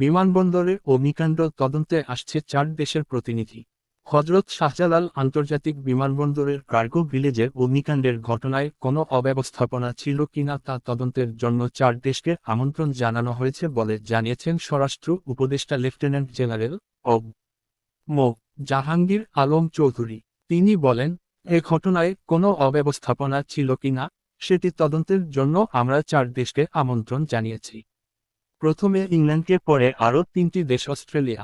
বিমানবন্দরে অগ্নিকাণ্ড তদন্তে আসছে চার দেশের প্রতিনিধি। হজরত শাহজালাল আন্তর্জাতিক বিমানবন্দরের কার্গো ভিলেজে অগ্নিকাণ্ডের ঘটনায় কোনো অব্যবস্থাপনা ছিল কিনা তা তদন্তের জন্য চার দেশকে আমন্ত্রণ জানানো হয়েছে বলে জানিয়েছেন স্বরাষ্ট্র উপদেষ্টা লেফটেন্যান্ট জেনারেল অব মো. জাহাঙ্গীর আলম চৌধুরী। তিনি বলেন, এ ঘটনায় কোনো অব্যবস্থাপনা ছিল কিনা সেটি তদন্তের জন্য আমরা চার দেশকে আমন্ত্রণ জানিয়েছি। প্রথমে ইংল্যান্ডকে পরে আরও তিনটি দেশ অস্ট্রেলিয়া,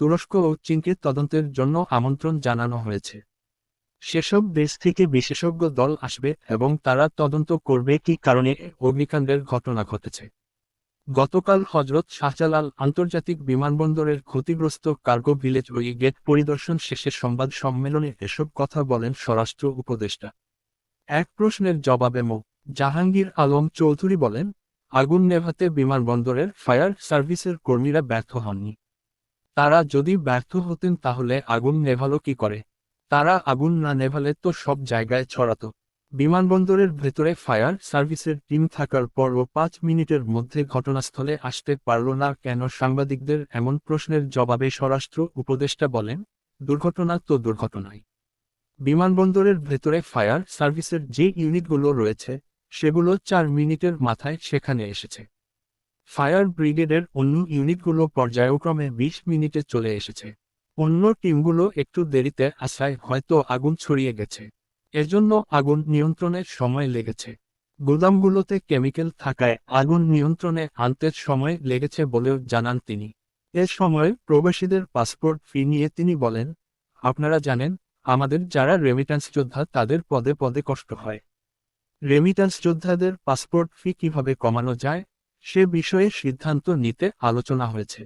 তুরস্ক ও চীনকে তদন্তের জন্য আমন্ত্রণ জানানো হয়েছে। সেসব দেশ থেকে বিশেষজ্ঞ দল আসবে এবং তারা তদন্ত করবে কি কারণে অগ্নিকাণ্ডের ঘটনা ঘটেছে। গতকাল হজরত শাহজালাল আন্তর্জাতিক বিমানবন্দরের ক্ষতিগ্রস্ত কার্গো ভিলেজ ওই গেট পরিদর্শন শেষে সংবাদ সম্মেলনে এসব কথা বলেন স্বরাষ্ট্র উপদেষ্টা। এক প্রশ্নের জবাবে মো. জাহাঙ্গীর আলম চৌধুরী বলেন আগুন নেভাতে বিমানবন্দরের ফায়ার সার্ভিসের কর্মীরা ব্যর্থ হননি। তারা যদি ব্যর্থ হতেন তাহলে আগুন নেভালো কি করে? তারা আগুন না নেভালে তো সব জায়গায় ছড়াতো। বিমানবন্দরের ভেতরে ফায়ার সার্ভিসের টিম থাকার পরও পাঁচ মিনিটের মধ্যে ঘটনাস্থলে আসতে পারল না কেন সাংবাদিকদের এমন প্রশ্নের জবাবে স্বরাষ্ট্র উপদেষ্টা বলেন, দুর্ঘটনা তো দুর্ঘটনাই। বিমানবন্দরের ভেতরে ফায়ার সার্ভিসের যে ইউনিটগুলো রয়েছে সেগুলো চার মিনিটের মাথায় সেখানে এসেছে। ফায়ার ব্রিগেডের অন্য ইউনিটগুলো পর্যায়ক্রমে ২০ মিনিটে চলে এসেছে। অন্য টিমগুলো একটু দেরিতে আসায় হয়তো আগুন ছড়িয়ে গেছে। এজন্য আগুন নিয়ন্ত্রণের সময় লেগেছে। গুদামগুলোতে কেমিক্যাল থাকায় আগুন নিয়ন্ত্রণে আনতে সময় লেগেছে বলেও জানান তিনি। এ সময় প্রবাসীদের পাসপোর্ট ফি নিয়ে তিনি বলেন, আপনারা জানেন, আমাদের যারা রেমিট্যান্স যোদ্ধা তাদের পদে পদে কষ্ট হয়। রেমিট্যান্স যোদ্ধাদের পাসপোর্ট ফি কীভাবে কমানো যায় সে বিষয়ে সিদ্ধান্ত নিতে আলোচনা হয়েছে।